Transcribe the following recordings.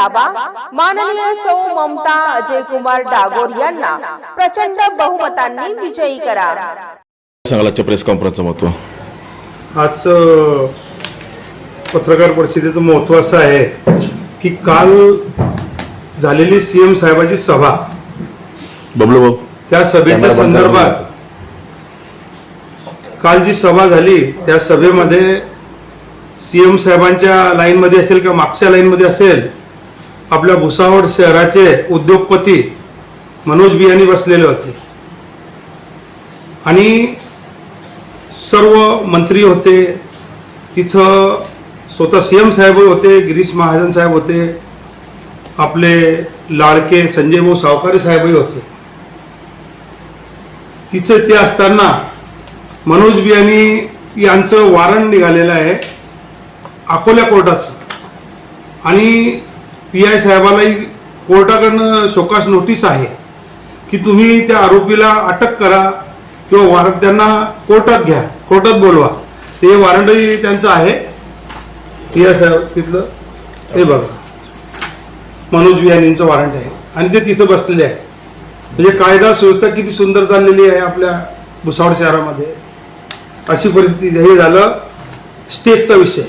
दाबा माननीय सौ ममता अजय कुमार डागोर यांना प्रचंड बहुमतांनी विजयी करा. सांगाल आजच्या प्रेस कॉन्फरन्सचं महत्त्व. आजचं पत्रकार परिषदेचं महत्त्व असं आहे की काल झालेली सी एम साहेबाची सभा बबलू भाऊ. त्या सभेच्या संदर्भात काल जी सभा झाली त्या सभेमध्ये सी एम साहेबांच्या लाईनमध्ये असेल किंवा मागच्या लाईनमध्ये असेल आपल्या भुसावळ शहराचे उद्योगपती मनोज बियाणी बसलेले होते. आणि सर्व मंत्री होते. तिथं स्वतः सी एम साहेब होते गिरीश महाजन साहेब होते. आपले लाडके संजय भाऊ सावकारी साहेबही होते. तिथे ते असताना मनोज बियाणी यांचं वारण निघालेलं आहे अकोल्या कोर्टाचं. आणि पी आय साहेबालाही कोर्टाकडनं शोकास नोटीस आहे की तुम्ही त्या आरोपीला अटक करा किंवा वॉरंट त्यांना कोर्टात घ्या कोर्टात बोलवा. ते वॉरंटही त्यांचं आहे. पी आय साहेब तिथलं हे बघा. मनोज बियाणींचं वॉरंट आहे. आणि ते तिथं बसलेले आहे. म्हणजे कायदा सुव्यवस्था किती सुंदर चाललेली आहे आपल्या भुसावळ शहरामध्ये. अशी परिस्थिती हे झालं. स्टेजचा विषय.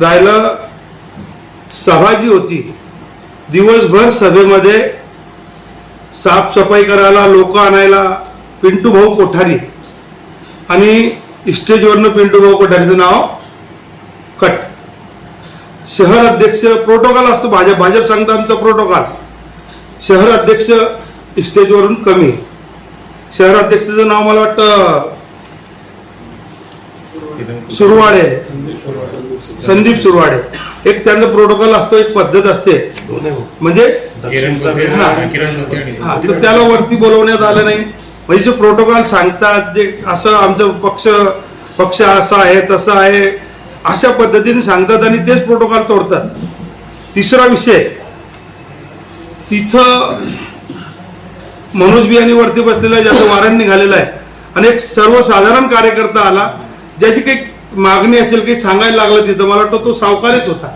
राहिलं सभा जी होती दिवसभर सभेमध्ये साफसफाई करायला लोक आणायला पिंटू भाऊ कोठारी. आणि स्टेजवरनं पिंटू भाऊ कोठारीचं नाव कट. शहर अध्यक्ष प्रोटोकॉल असतो भाजप भाजप सांगतो आमचा प्रोटोकॉल शहर अध्यक्ष स्टेजवरून कमी. शहर अध्यक्षाचं नाव मला वाटतं सुरवाडे. संदीप सुरवाडे. एक त्यांचा प्रोटोकॉल असतो एक पद्धत असते. म्हणजे हा. तर त्याला वरती बोलवण्यात आलं नाही. म्हणजे जे प्रोटोकॉल सांगतात जे असं आमचं पक्ष पक्ष असा आहे तसा आहे अशा पद्धतीने सांगतात आणि तेच प्रोटोकॉल तोडतात. तिसरा विषय. तिथं मनोज बियाणी वरती बसलेला आहे, ज्याचं वारंट निघालेलं आहे. आणि एक सर्वसाधारण कार्यकर्ता आला. ज्याची काही मागणी असेल काही सांगायला लागलं तिथं मला वाटतं तो सावकारीच होता.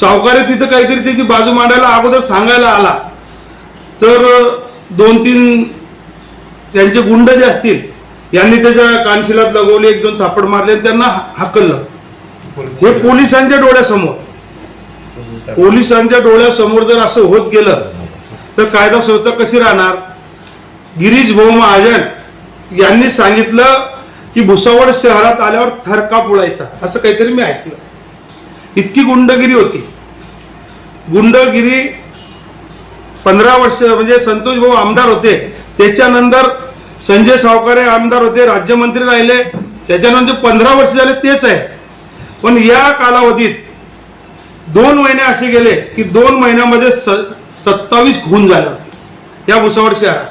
सावकारी तिथं काहीतरी त्याची बाजू मांडायला अगोदर सांगायला आला. तर दोन तीन त्यांचे गुंड जे असतील यांनी त्याच्या कानशिलात लगवले एक दोन थापड मारले त्यांना हाकललं. हे पोलिसांच्या डोळ्यासमोर. पोलिसांच्या डोळ्यासमोर जर असं होत गेलं तर कायदा संस्था कशी राहणार? गिरीश भाऊ महाजन यांनी सांगितलं की भुसावळ शहरात आल्यावर थरकाप उडायचा. असं काहीतरी मी ऐकलं. इतकी गुंडगिरी होती. गुंडगिरी पंधरा वर्ष म्हणजे संतोष भाऊ आमदार होते. त्याच्यानंतर संजय सावकारे आमदार होते राज्यमंत्री राहिले. त्याच्यानंतर पंधरा वर्ष झाले तेच आहे. पण या कालावधीत दोन महिने असे गेले की दोन महिन्यामध्ये सत्तावीस खून झाले होते. या भुसावळ शहरात.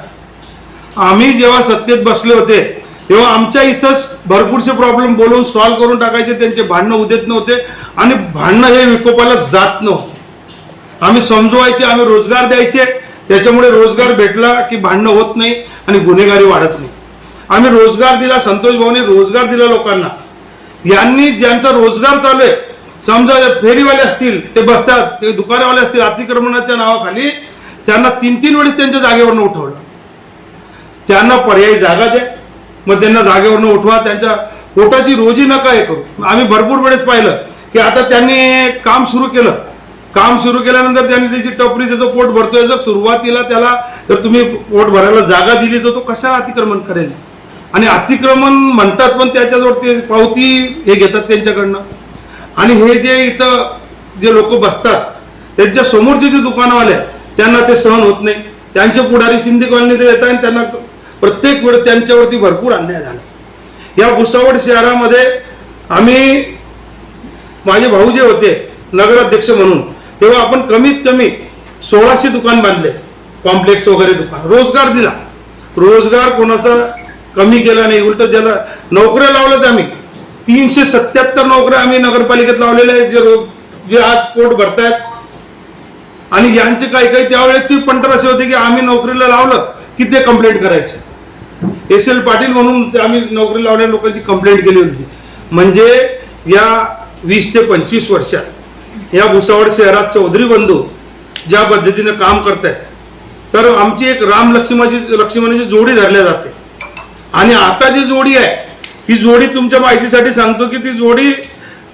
आम्ही जेव्हा सत्तेत बसले होते तेव्हा आमच्या इथंच भरपूरसे प्रॉब्लेम बोलवून सॉल्व्ह करून टाकायचे त्यांचे भांडणं उदेत नव्हते आणि भांडणं हे विकोपाला जात नव्हते. आम्ही समजवायचे आम्ही रोजगार द्यायचे त्याच्यामुळे रोजगार भेटला की भांडणं होत नाही आणि गुन्हेगारी वाढत नाही. आम्ही रोजगार दिला संतोष भाऊने रोजगार दिला लोकांना. यांनी ज्यांचा रोजगार चालू आहे समजा फेरीवाले असतील ते बसतात ते दुकानवाले असतील अतिक्रमणाच्या नावाखाली त्यांना तीन तीन वेळेस त्यांच्या जागेवरनं उठवलं. त्यांना पर्यायी जागा द्या. मग त्यांना जागेवरनं उठवा त्यांच्या पोटाची रोजी नका हे करू. आम्ही भरपूर वेळेस पाहिलं की आता त्यांनी काम सुरू केलं. काम सुरू केल्यानंतर त्यांनी त्याची टपरी त्याचं पोट भरतोय. जर सुरुवातीला त्याला जर तुम्ही पोट भरायला जागा दिली तर तो कशाला अतिक्रमण करेल? आणि अतिक्रमण म्हणतात पण त्याच्याजवळ ते पावती हे घेतात त्यांच्याकडनं. आणि हे जे इथं जे लोक बसतात त्यांच्या समोरचे जे दुकानवाले आहेत, त्यांना ते सहन होत नाही. त्यांचे पुढारी शिंदे कॉलनीत येत आणि त्यांना प्रत्येक वेळ त्यांच्यावरती भरपूर अन्याय झाला. या भुसावळ शहरामध्ये आम्ही माझे भाऊ जे होते नगराध्यक्ष म्हणून तेव्हा आपण कमीत कमी सोळाशे दुकान बांधले. कॉम्प्लेक्स वगैरे दुकान. रोजगार दिला. रोजगार कोणाचा कमी केला नाही उलट ज्याला नोकऱ्या लावल्यात आम्ही. तीनशे सत्याहत्तर नोकऱ्या आम्ही नगरपालिकेत लावलेल्या आहेत जे रोज जे आज पोट भरतायत. आणि यांचे काही काही त्यावेळेसची पंटर असे होते की आम्ही नोकरीला लावलं की ते कंप्लेंट करायचे. एस एल पाटील म्हणून ते आम्ही नोकरी लावलेल्या लोकांची कंप्लेंट केली होती. म्हणजे या वीस ते पंचवीस वर्षात या भुसावळ शहरात चौधरी बंधू ज्या पद्धतीने काम करत आहेत तर आमची एक राम लक्ष्मणाची लक्ष्मणाची जोडी धरल्या जाते. आणि आता जी जोडी आहे ती जोडी तुमच्या माहितीसाठी सांगतो की ती जोडी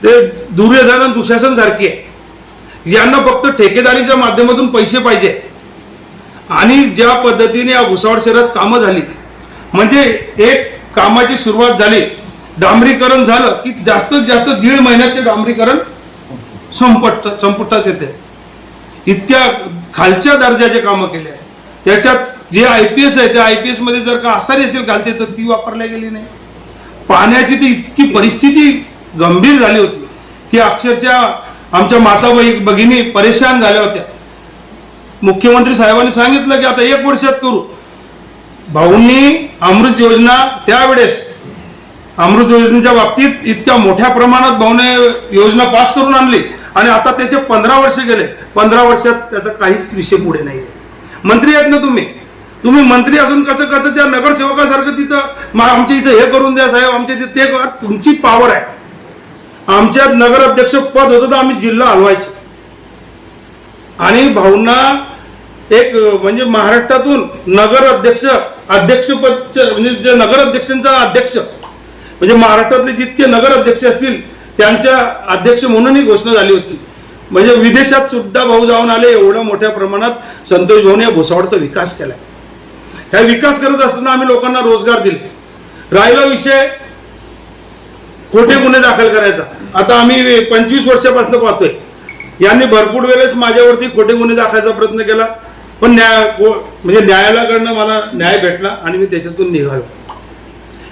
ते दुर्योधन आणि दुशासन सारखी आहे. यांना फक्त ठेकेदारीच्या माध्यमातून पैसे पाहिजे. आणि ज्या पद्धतीने या भुसावळ शहरात कामं झाली म्हणजे एक कामाची सुरुवात झाली डांबरीकरण झालं की जास्तीत जास्त दीड महिन्यात ते डांबरीकरण संपट संपुटात येते. इतक्या खालच्या दर्जाचे कामं केले आहे त्याच्यात जे आय पी एस आहे त्या आय पी एसमध्ये जर का आसारी असेल घालते तर ती वापरल्या गेली नाही. पाण्याची ती इतकी परिस्थिती गंभीर झाली होती की अक्षरशः आमच्या माता भगिनी परेशान झाल्या होत्या. मुख्यमंत्री साहेबांनी सांगितलं की आता एक वर्षात करू. भाऊंनी अमृत योजना त्यावेळेस अमृत योजनेच्या बाबतीत इतक्या मोठ्या प्रमाणात भाऊने योजना पास करून आणली. आणि आता त्याचे पंधरा वर्ष गेले. पंधरा वर्षात त्याचा काहीच विषय पुढे नाही मंत्री आहेत ना तुम्ही? तुम्ही मंत्री असून कसं कसं त्या नगरसेवकासारखं तिथं मग आमच्या इथं हे करून द्या साहेब आमच्या इथे ते करा तुमची पावर आहे. आमच्या नगराध्यक्ष पद होतं तर आम्ही जिल्हा हलवायचे. आणि भाऊंना एक म्हणजे महाराष्ट्रातून नगर अध्यक्ष अध्यक्षपद म्हणजे जे नगराध्यक्षांचा अध्यक्ष म्हणजे महाराष्ट्रातले जितके नगर अध्यक्ष असतील त्यांच्या अध्यक्ष म्हणून ही घोषणा झाली होती. म्हणजे विदेशात सुद्धा भाऊ जाऊन आले एवढ्या मोठ्या प्रमाणात संतोष भाऊने या भुसावळचा विकास केला ह्या विकास करत असताना आम्ही लोकांना रोजगार दिले. राहिला विषय खोटे गुन्हे दाखल करायचा. आता आम्ही पंचवीस वर्षापासून पाहतोय. यांनी भरपूर वेळेस माझ्यावरती खोटे गुन्हे दाखवायचा प्रयत्न केला. पण न्याय म्हणजे न्यायालयाकडनं मला न्याय भेटला आणि मी त्याच्यातून निघालो.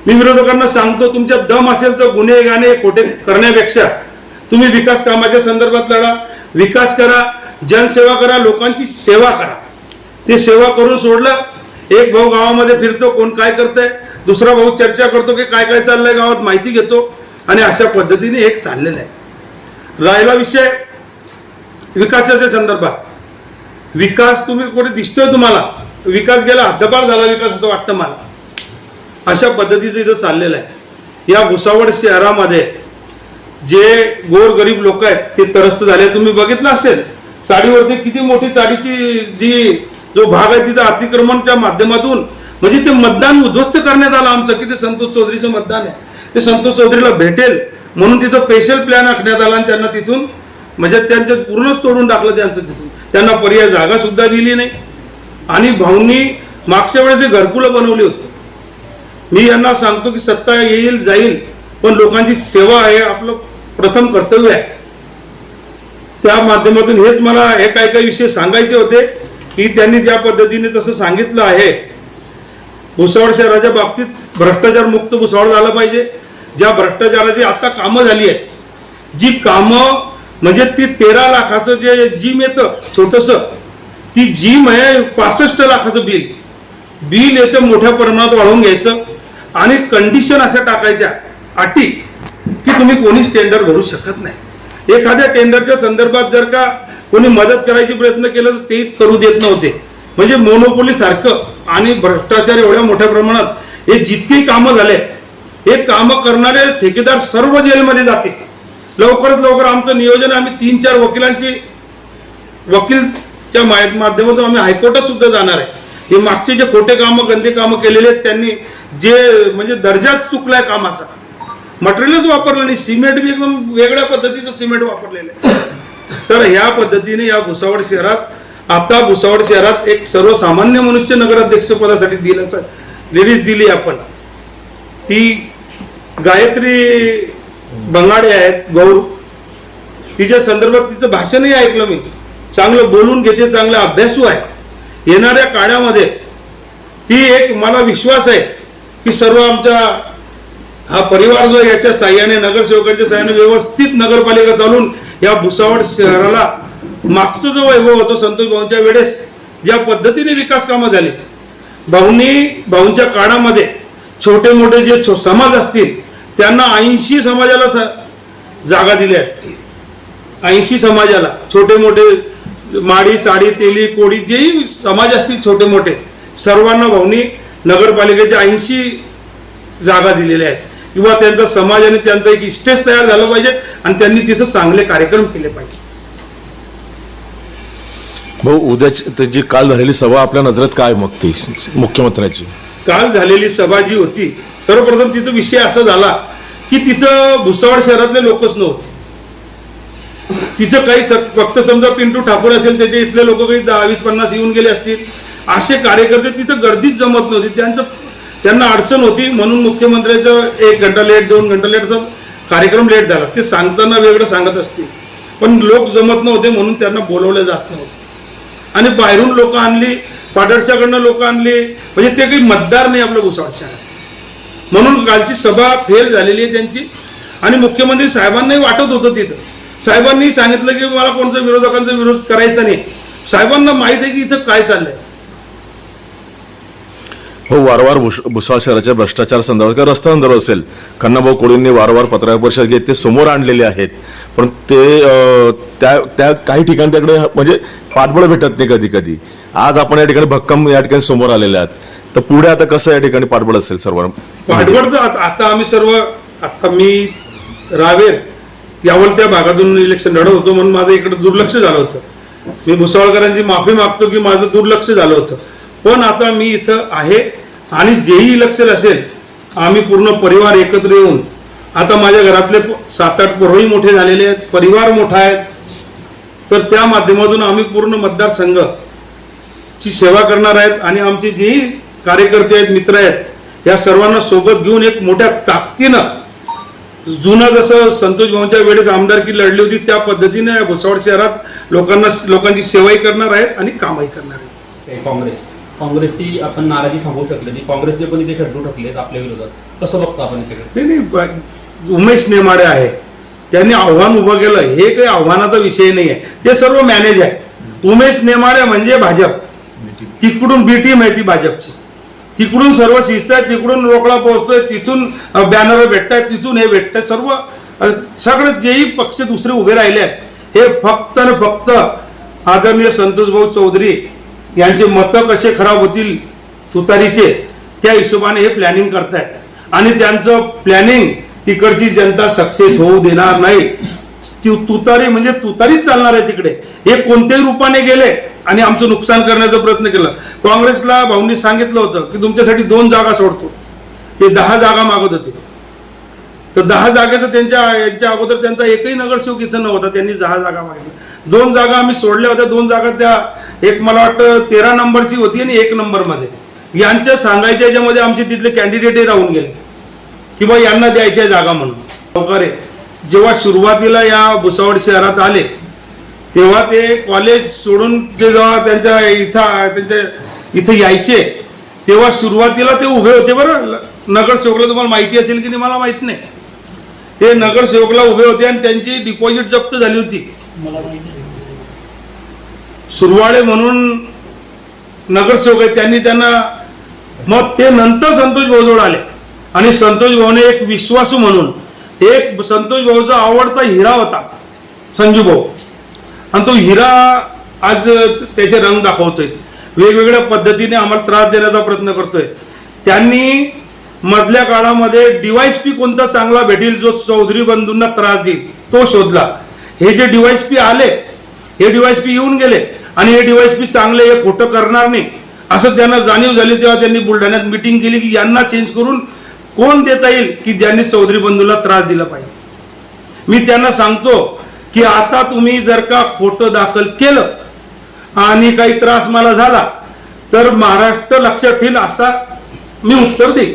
मी विरोधकांना सांगतो तुमच्या दम असेल तर गुन्हे गाणे खोटे करण्यापेक्षा तुम्ही विकास कामाच्या संदर्भात लढा विकास करा जनसेवा करा लोकांची सेवा करा. ते सेवा करून सोडलं एक भाऊ गावामध्ये फिरतो कोण काय करतंय? दुसरा भाऊ चर्चा करतो की काय काय चाललंय गावात माहिती घेतो. आणि अशा पद्धतीने एक चाललेलं आहे. राहिला विषय विकासाच्या संदर्भात. विकास तुम्ही कुठे दिसतोय तुम्हाला? विकास गेला हद्दपार झाला विकास असं वाटतं मला. अशा पद्धतीचं इथं चाललेलं आहे. या भुसावळ शहरामध्ये जे गोरगरीब लोक आहेत ते त्रस्त झाले. तुम्ही बघितलं असेल साडीवरती किती मोठी चाडीची जी जो भाग आहे तिथं अतिक्रमणच्या माध्यमातून म्हणजे ते मतदान उद्ध्वस्त करण्यात आलं आमचं. की ते संतोष चौधरीचं मतदान आहे. ते संतोष चौधरीला भेटेल म्हणून तिथं स्पेशल प्लॅन आखण्यात आला आणि त्यांना तिथून म्हणजे त्यांचं पूर्ण तोडून टाकलं त्यांचं तिथून. त्यांना पर्याय जागा सुद्धा दिली नाही. आणि भाऊंनी मागच्या वेळेस घरकुलं बनवली होती मी यांना सांगतो की सत्ता येईल जाईल पण लोकांची सेवा हे आपलं प्रथम कर्तव्य आहे. त्या माध्यमातून हेच मला हे काय काही विषय सांगायचे होते की त्यांनी ज्या पद्धतीने तसं सांगितलं आहे भुसावळ शहराच्या बाबतीत भ्रष्टाचार मुक्त भुसावळ झालं पाहिजे. ज्या भ्रष्टाचाराची आता कामं झाली आहेत जी कामं म्हणजे ती तेरा लाखाचं जे जिम येतं छोटस ती जिम आहे पासष्ट लाखाचं बिल. बिल येतं मोठ्या प्रमाणात वाढवून घ्यायचं. आणि कंडिशन अशा टाकायच्या अटी की तुम्ही कोणीच टेंडर भरू शकत नाही. एखाद्या टेंडरच्या संदर्भात जर का कोणी मदत करायची प्रयत्न केला तर ते करू देत नव्हते. म्हणजे मोनोपोली सारखं आणि भ्रष्टाचार एवढ्या मोठ्या प्रमाणात हे जितकी कामं झाले हे कामं करणारे ठेकेदार सर्व जेलमध्ये जाते लवकरात लवकर आमचं नियोजन आम्ही तीन चार वकिलांची वकीलच्या मा- माध्यमातून आम्ही हायकोर्टात सुद्धा जाणार आहे. हे मागचे जे खोटे कामं गंदे कामं केलेले आहेत त्यांनी जे म्हणजे दर्जाच चुकलाय कामाचा मटेरियलच वापरलं नाही सिमेंट बी एकदम वेगळ्या पद्धतीचं सिमेंट वापरलेलं आहे. तर ह्या पद्धतीने या भुसावळ शहरात आता भुसावळ शहरात एक सर्वसामान्य मनुष्य नगराध्यक्षपदासाठी दिल्याचं लिरिज दिली आपण. ती गायत्री बंगाडे आहेत गौर. तिच्या संदर्भात तिचं भाषणही ऐकलं मी. चांगलं बोलून घेते चांगलं अभ्यासू आहे. येणाऱ्या काळामध्ये ती एक मला विश्वास आहे की सर्व आमच्या हा परिवार जो आहे, याच्या साह्याने नगरसेवकांच्या साह्याने व्यवस्थित नगरपालिका चालून या भुसावळ शहराला मागचं जो वैभव होतो संतोष भाऊंच्या वेळेस ज्या पद्धतीने विकास कामं झाली. भाऊंनी भाऊंच्या काळामध्ये छोटे मोठे जे छो- समाज असतील त्यांना ऐंशी समाजाला जागा दिल्या ऐंशी समाजाला छोटे मोठे माडी साडी तेली कोडी जेही समाज असतील छोटे मोठे सर्वांना भाऊनी नगरपालिकेच्या ऐंशी जागा दिलेल्या आहेत. किंवा त्यांचा समाज आणि त्यांचा एक स्टेज तयार झालं पाहिजे आणि त्यांनी तिथं चांगले कार्यक्रम केले पाहिजे. भाऊ उद्याची जी काल झालेली सभा आपल्या नजरेत काय मग ती मुख्यमंत्र्याची? काल झालेली सभा जी होती. सर्वप्रथम तिथं विषय असा झाला की तिथं भुसावळ शहरातले लोकच नव्हते. तिथं काही फक्त समजा पिंटू ठाकूर असेल त्याचे इथले लोक काही दहा वीस पन्नास येऊन गेले असतील. असे कार्यकर्ते तिथं गर्दीच जमत नव्हती. त्यांचं त्यांना अडचण होती. म्हणून मुख्यमंत्र्याचं एक घंटा लेट दोन घंटा लेट असं कार्यक्रम लेट झाला. ते सांगताना वेगळं सांगत असतील. पण लोक जमत नव्हते म्हणून त्यांना बोलवलं जात नव्हतं. आणि बाहेरून लोक आणली पाडळच्याकडनं लोक आणली. म्हणजे ते काही मतदार नाही आपलं भुसावळ म्हणून कालची सभा फेल झालेली आहे त्यांची. आणि मुख्यमंत्री साहेबांनाही वाटत होतं तिथं. साहेबांनी सांगितलं की मला कोणत्या विरोधकांचा विरोध करायचा नाही. साहेबांना माहीत आहे की इथं काय चाललंय. हो वारंवार भुस भुसावळ शहराच्या भ्रष्टाचार संदर्भात किंवा रस्ता संदर्भात असेल. खन्नाभाऊ कोळींनी वारंवार पत्रकार परिषद घेत ते समोर आणलेले आहेत. पण ते त्या त्या काही ठिकाणी त्याकडे म्हणजे पाठबळ भेटत नाही कधी कधी आज आपण या ठिकाणी भक्कम या ठिकाणी समोर आलेले आहात. तर पुढे आता कसं या ठिकाणी पाठबळ असेल सर्व पाठबळ तर आता आता आम्ही सर्व आता मी रावेर यावर त्या भागातून इलेक्शन लढत होतो म्हणून माझं इकडे दुर्लक्ष झालं होतं. मी भुसावळकरांची माफी मागतो की माझं दुर्लक्ष झालं होतं. पण आता मी इथं आहे. आणि जेही इलेक्शन असेल आम्ही पूर्ण परिवार एकत्र येऊन आता माझ्या घरातले सात आठ पोरही मोठे झालेले आहेत परिवार मोठा आहे तर त्या माध्यमातून आम्ही पूर्ण मतदारसंघ ची सेवा करणार आहेत आणि आमचे जेही कार्यकर्ते आहेत मित्र आहेत या सर्वांना सोबत घेऊन एक मोठ्या ताकदीनं जुनं जसं संतोष भाऊंच्या वेळेस आमदारकी लढली होती त्या पद्धतीने या भुसावळ शहरात लोकांना लोकांची सेवाही करणार आहेत आणि कामही करणार आहेत. काँग्रेस. काँग्रेसची आपण नाराजी थांबवू शकले नाही. काँग्रेसने पण इथे शड्डू टाकलेत आपल्या विरोधात. कसं बघतो आपण नाही नाही उमेश नेमाडे आहे. त्यांनी आव्हान उभं केलं. हे काही आव्हानाचा विषय नाही आहे. ते सर्व मॅनेज आहे. उमेश नेमाडे म्हणजे भाजप. तिकडून बी टीम आहे ती भाजपची. तिकडून सर्व शिस्त आहे तिकडून रोकडा पोहोचतोय तिथून बॅनर भेटतायत तिथून हे भेटतायत सर्व सगळं सगळे जेही पक्ष दुसरे उभे राहिले आहेत हे फक्त आणि फक्त आदरणीय संतोष भाऊ चौधरी यांचे मतं कसे खराब होतील तुतारीचे त्या हिशोबाने हे प्लॅनिंग करतायत. आणि त्यांचं प्लॅनिंग तिकडची जनता सक्सेस होऊ देणार नाही. ती तुतारी म्हणजे तुतारीच चालणार आहे तिकडे. हे कोणत्याही रूपाने गेले आणि आमचं नुकसान करण्याचा प्रयत्न केला. काँग्रेसला भाऊंनी सांगितलं होतं की तुमच्यासाठी दोन जागा सोडतो. ते दहा जागा मागत होते. तर दहा जागेचं त्यांच्या यांच्या अगोदर त्यांचा एकही नगरसेवक इथं नव्हता. त्यांनी दहा जागा मागितल्या. दोन जागा आम्ही सोडल्या होत्या. दोन जागा त्या एक मला वाटतं तेरा नंबरची होती आणि एक नंबरमध्ये. यांच्या सांगायच्या याच्यामध्ये आमचे तिथले कॅन्डिडेटही राहून गेले. की बा यांना द्यायच्या जागा म्हणून. वगैरे जेव्हा सुरुवातीला या भुसावळ शहरात आले तेव्हा ते कॉलेज सोडून ते जेव्हा त्यांच्या इथं त्यांच्या इथं यायचे तेव्हा सुरुवातीला ते उभे होते बरं. नगरसेवकला तुम्हाला माहिती असेल की नाही मला माहीत नाही. ते नगरसेवकला उभे होते आणि त्यांची डिपॉझिट जप्त झाली होती. सुरवाडे म्हणून नगरसेवक आहेत त्यांनी त्यांना मग ते नंतर संतोष भाऊजवळ आले. आणि संतोष भाऊने एक विश्वासू म्हणून एक संतोष भाऊचा आवडता हिरा होता संजू भाऊ. आणि तो हिरा आज त्याचे रंग दाखवतोय. वेगवेगळ्या पद्धतीने आम्हाला त्रास देण्याचा प्रयत्न करतोय. त्यांनी मधल्या काळामध्ये डिवाइस पी कोणता चांगला भेटेल जो चौधरी बंधूंना त्रास देईल तो शोधला. हे जे डिवाइस पी आले हे डिवाइस पी येऊन गेले आणि हे डिवाइस पी चांगले हे खोटं करणार नाही. असं त्यांना जाणीव झाली तेव्हा त्यांनी बुलढाण्यात मिटिंग केली की यांना चेंज करून कोण देता येईल की ज्यांनी चौधरी बंधूला त्रास दिला पाहिजे. मी त्यांना सांगतो की आता तुम्ही जर का खोटं दाखल केलं आणि काही त्रास मला झाला तर महाराष्ट्र लक्षात ठेईल असा मी उत्तर देईल